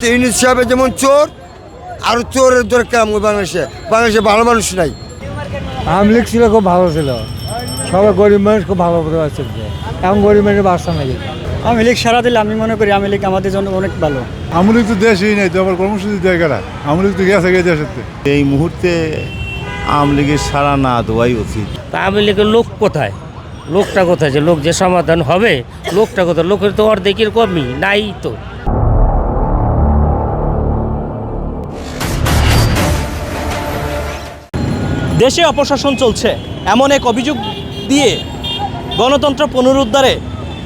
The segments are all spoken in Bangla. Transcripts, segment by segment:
ইউনিট সাহেবের যেমন চোর আর চোরের দরকার বাংলাদেশে? বাংলাদেশে ভালো মানুষ নাই। আওয়ামী লীগ ছিল খুব ভালো ছিল। সবাই গরিব মানুষ খুব ভালো করে চলছে। এখন গরিব মানুষের বাসা নাকি আমি লীগ সারা দিলে আমি মনে করি আমি লীগ আমাদের জন্য অনেক ভালো। আমলিক তো দেশই নেই তো আবার কর্মসূচি দেয় কারা আমলিক তো গেছে গিয়ে দেশের এই মুহূর্তে আওয়ামী লীগের সারা না দেওয়াই উচিত। তা আওয়ামী লীগের লোক কোথায়? লোকটা কোথায় যে লোক যে সমাধান হবে লোকটা কোথায়? লোকের তো অর্ধেকের কমই নাই তো। দেশে অপশাসন চলছে। এমন এক অভিযোগ দিয়ে গণতন্ত্র পুনরুদ্ধারে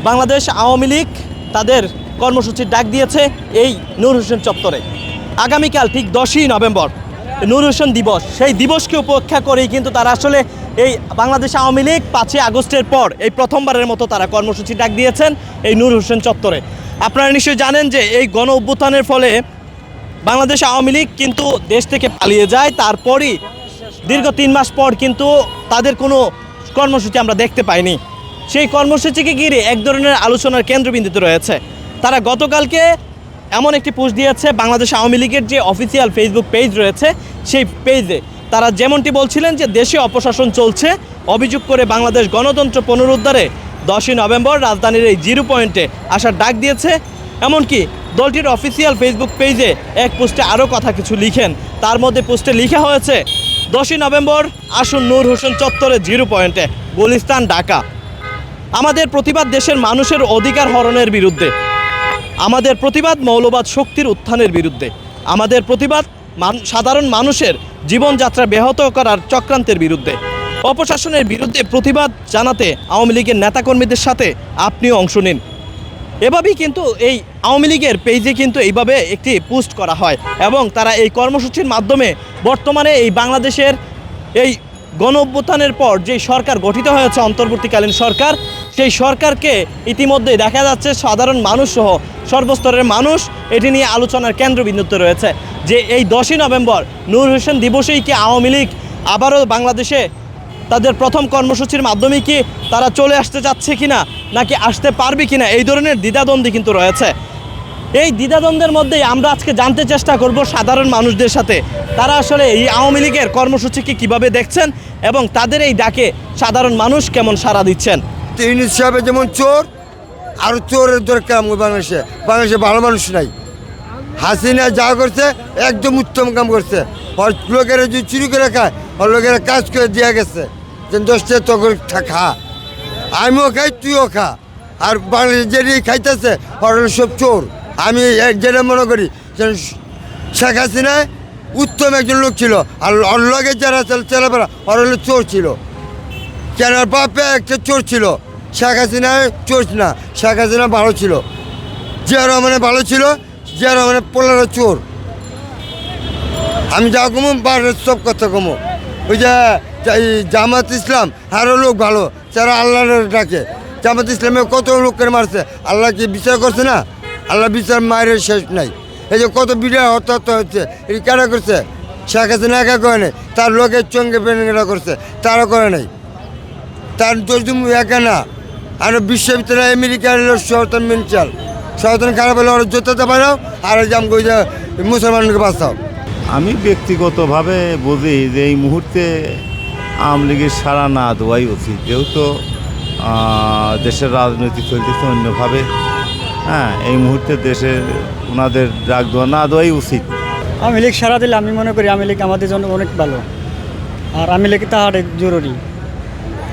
বাংলাদেশ আওয়ামী লীগ তাদের কর্মসূচির ডাক দিয়েছে এই নূর হোসেন চত্বরে। আগামীকাল ঠিক দশই নভেম্বর নূর হোসেন দিবস। সেই দিবসকে উপেক্ষা করেই কিন্তু তারা আসলে এই বাংলাদেশ আওয়ামী লীগ পাঁচই আগস্টের পর এই প্রথমবারের মতো তারা কর্মসূচি ডাক দিয়েছেন এই নূর হোসেন চত্বরে। আপনারা নিশ্চয়ই জানেন যে এই গণ অভ্যুত্থানের ফলে বাংলাদেশ আওয়ামী লীগ কিন্তু দেশ থেকে পালিয়ে যায়। তারপরই দীর্ঘ তিন মাস পর কিন্তু তাদের কোনো কর্মসূচি আমরা দেখতে পাইনি। সেই কর্মসূচিকে ঘিরে এক ধরনের আলোচনার কেন্দ্রবিন্দুতে রয়েছে। তারা গতকালকে এমন একটি পোস্ট দিয়েছে, বাংলাদেশ আওয়ামী লীগের যে অফিসিয়াল ফেসবুক পেজ রয়েছে, সেই পেজে তারা যেমনটি বলছিলেন যে দেশে অপশাসন চলছে, অভিযোগ করে বাংলাদেশ গণতন্ত্র পুনরুদ্ধারে দশই নভেম্বর রাজধানীর এই জিরো পয়েন্টে আসার ডাক দিয়েছে। এমনকি দলটির অফিসিয়াল ফেসবুক পেজে এক পোস্টে আরও কথা কিছু লিখেন। তার মধ্যে পোস্টে লেখা হয়েছে দশই নভেম্বর আসুন নূর হোসেন চত্বরে জিরো পয়েন্টে, গুলিস্তান, ঢাকা। আমাদের প্রতিবাদ দেশের মানুষের অধিকার হরণের বিরুদ্ধে। আমাদের প্রতিবাদ মৌলবাদ শক্তির উত্থানের বিরুদ্ধে। আমাদের প্রতিবাদ সাধারণ মানুষের জীবনযাত্রা ব্যাহত করার চক্রান্তের বিরুদ্ধে। অপশাসনের বিরুদ্ধে প্রতিবাদ জানাতে আওয়ামী লীগের নেতাকর্মীদের সাথে আপনিও অংশ নিন। এভাবেই কিন্তু এই আওয়ামী লীগের পেজে কিন্তু এইভাবে একটি পোস্ট করা হয় এবং তারা এই কর্মসূচির মাধ্যমে বর্তমানে এই বাংলাদেশের এই গণ অভ্যুত্থানের পর যে সরকার গঠিত হয়েছে অন্তর্বর্তীকালীন সরকার, সেই সরকারকে ইতিমধ্যে দেখা যাচ্ছে সাধারণ মানুষ সহ সর্বস্তরের মানুষ এটি নিয়ে আলোচনার কেন্দ্রবিন্দুতে রয়েছে যে এই দশই নভেম্বর নূর হোসেন দিবসেই কি আওয়ামী লীগ আবারও বাংলাদেশে তাদের প্রথম কর্মসূচির মাধ্যমে কি তারা চলে আসতে যাচ্ছে কিনা, নাকি আসতে পারবে কিনা, এই ধরনের দ্বিধাদ্বন্দ্ব কিন্তু রয়েছে। এই দ্বিধাদ্বন্দ্বের মধ্যেই আমরা আজকে জানতে চেষ্টা করব সাধারণ মানুষদের সাথে। তারা আসলে এই আওয়ামী লীগের কর্মসূচিকে কীভাবে দেখছেন এবং তাদের এই ডাকে সাধারণ মানুষ কেমন সাড়া দিচ্ছেন? ইউনিট সাহেবের যেমন চোর, আর চোরের দরকার বাংলাদেশে? বাংলাদেশে ভালো মানুষ নাই। হাসিনা যা করছে, একদম উত্তম কাম করছে। লোকেরা যদি চুরি করে খায় লোকেরা কাজ করে দেওয়া গেছে। যে দশটা তো করে থা- খা। আমিও খাই, তুইও খা। আর বাংলাদেশ যেটি খাইতেছে, ওর সব চোর। আমি যেটা মনে করি শেখ হাসিনা উত্তম একজন লোক ছিল। আর লগে যারা চলাফেরা ওর চোর ছিল। কেন? বাপে একটা চোর ছিল। শেখ হাসিনা চোর না, শেখ হাসিনা ভালো ছিল। জিয়া রহমানে ভালো ছিল জিয়া রহমানে পোলারও চোর। আমি যা কমো, বাড়ির সব কথা কমো। ওই যে জামাত ইসলাম আরও লোক ভালো, যারা আল্লাহ ডাকে। জামাত ইসলামে কত লোককে মারছে, আল্লাহ কি বিচার করছে না? আল্লাহ বিচার মায়ের শেষ নাই। এই যে কত বিড়া হত্যা হচ্ছে এই কেনা করছে? শেখ হাসিনা একা করে নাই, তার লোকের চঙ্গে পেনেরা করছে, তারা করে নাই। তার দোষদুম একা না, আর বিশ্ববিদ্যালয় আমেরিকার হলো সহতন মিনচাল সহতন খারাপ হলে ওরা জোতাতে পারাও আর জাম মুসলমানকে বাঁচাও। আমি ব্যক্তিগতভাবে বুঝি যে এই মুহূর্তে আওয়ামী লীগের সারা না দেওয়াই উচিত। যেহেতু দেশের রাজনীতি চলতেছে অন্যভাবে। হ্যাঁ এই মুহূর্তে দেশের ওনাদের ডাক দেওয়া না দেওয়াই উচিত। আমি লীগ সারা দিলে আমি মনে করি আমি লীগ আমাদের জন্য অনেক ভালো। আর আমি লীগ তাহার জরুরি।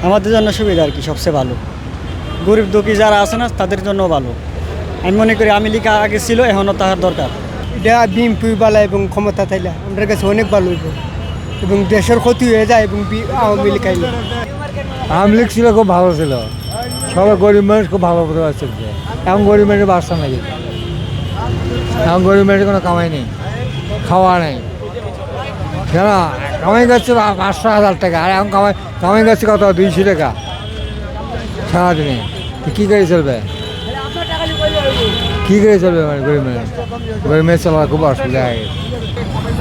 আমাদের জন্য সুবিধা আর কি, সবচেয়ে ভালো। গরিব দুঃখী যারা আছে না, তাদের জন্য ভালো। আমি মনে করি আমি লীগ আগে ছিল, এখনও তাহার দরকার। এটা বিএনপি বালা এবং ক্ষমতা থাইলে। আমাদের কাছে অনেক ভালো হইব। এবং দেশের ক্ষতি হয়ে যায় এবং আওয়ামী লীগ আইলে। আওয়ামী লীগ ছিল, খুব ভালো ছিল। সবাই গরিব মানুষ খুব ভালো করে চলছে এখন গরিব মানুষের বাসা নাকি এখন গরিব মানুষের কোনো কামাই নেই, খাওয়া নেই। জানা কামাই গেছে পাঁচশো হাজার টাকা। আর এখন কামাই কামাই গেছে কত? দুইশো টাকা। সারাদিনে। কী করে চলবে? কী করে চলবে মানে গরিব মানুষ? গরিব মানুষ চলা খুব অসুবিধা হয়ে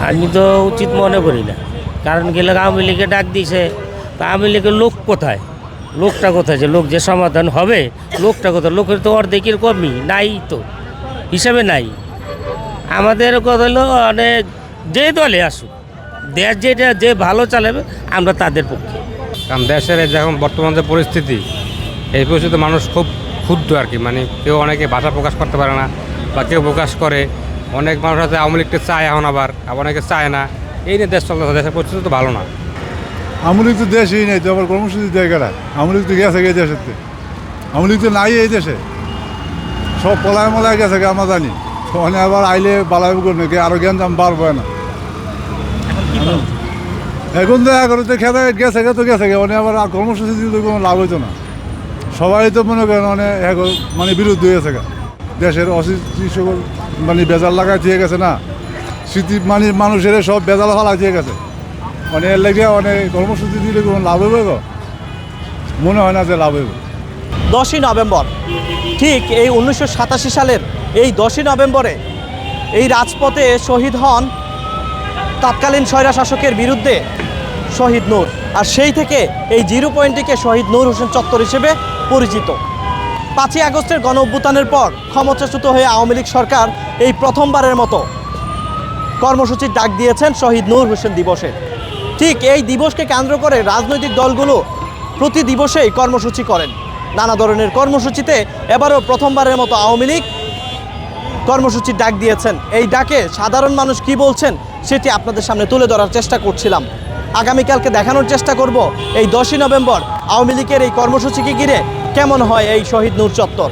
আমি তো উচিত মনে করি না। কারণ গেলে আওয়ামী লীগে ডাক দিছে তা আওয়ামী লীগের লোক কোথায়? লোকটা কোথায় যে লোক যে সমাধান হবে লোকটা কোথায়? লোকের তো অর্ধেকের কমই নাই তো। হিসাবে নাই। আমাদের কথা হলো অনেক যে দলে আসুক দেশ যেটা যে ভালো চালাবে আমরা তাদের পক্ষে। কারণ দেশের যখন বর্তমান যে পরিস্থিতি এই পরিস্থিতিতে মানুষ খুব ক্ষুব্ধ আর কি। মানে কেউ অনেকে ভাষা প্রকাশ করতে পারে না বা কেউ প্রকাশ করে। অনেক মানুষ আছে আওয়ামী লীগকে চায় এখন আবার আবার অনেকে চায় না। এই নিয়ে দেশ চলতে দেশের পরিস্থিতি তো ভালো না। আওয়ামী লীগ তো দেশেই নেই তো আবার কর্মসূচি দেয় কারা আওয়ামী লীগ তো গেছে এই দেশের থেকে। আওয়ামী লীগ তো নাই এই দেশে। সব পলায় মলায় গেছে আমরা জানি। ওখানে আবার আইলে বালাই করবে কে আরও জ্ঞান দাম বাড়বে না। এখন তো এগারোতে খেতে গেছে গে তো গেছে গে। মানে আবার আর কর্মসূচি দিলে তো কোনো লাভ হইতো না। সবাই তো মনে করেন মানে মানে বিরুদ্ধ হয়েছে গা। দেশের অস্থিতি সকল মানে বেজাল লাগাই দিয়ে গেছে না। স্মৃতি মানে মানুষের সব বেজাল ফালা দিয়ে গেছে। মানে এর লেগে অনেক কর্মসূচি দিলে কোনো লাভ হবে গো? মনে হয় না যে লাভ হবে দশই নভেম্বর, ঠিক এই উনিশশো সাতাশি সালের এই দশই নভেম্বরে এই রাজপথে শহীদ হন তৎকালীন স্বৈরা শাসকের বিরুদ্ধে শহীদ নূর। আর সেই থেকে এই জিরো পয়েন্টটিকে শহীদ নূর হোসেন চত্বর হিসেবে পরিচিত। পাঁচই আগস্টের গণ অভ্যুত্থানের পর ক্ষমতাচ্যুত হয়ে আওয়ামী লীগ সরকার এই প্রথমবারের মতো। কর্মসূচির ডাক দিয়েছেন শহীদ নূর হোসেন দিবসে। ঠিক এই দিবসকে কেন্দ্র করে রাজনৈতিক দলগুলো প্রতি দিবসেই কর্মসূচি করেন। নানা ধরনের কর্মসূচিতে এবারও প্রথমবারের মতো আওয়ামী লীগ কর্মসূচির ডাক দিয়েছেন। এই ডাকে সাধারণ মানুষ কি বলছেন সেটি আপনাদের সামনে তুলে ধরার চেষ্টা করছিলাম। আগামীকালকে দেখানোর চেষ্টা করব এই দশই নভেম্বর আওয়ামী লীগের এই কর্মসূচিকে ঘিরে কেমন হয় এই শহীদ নূর চত্বর?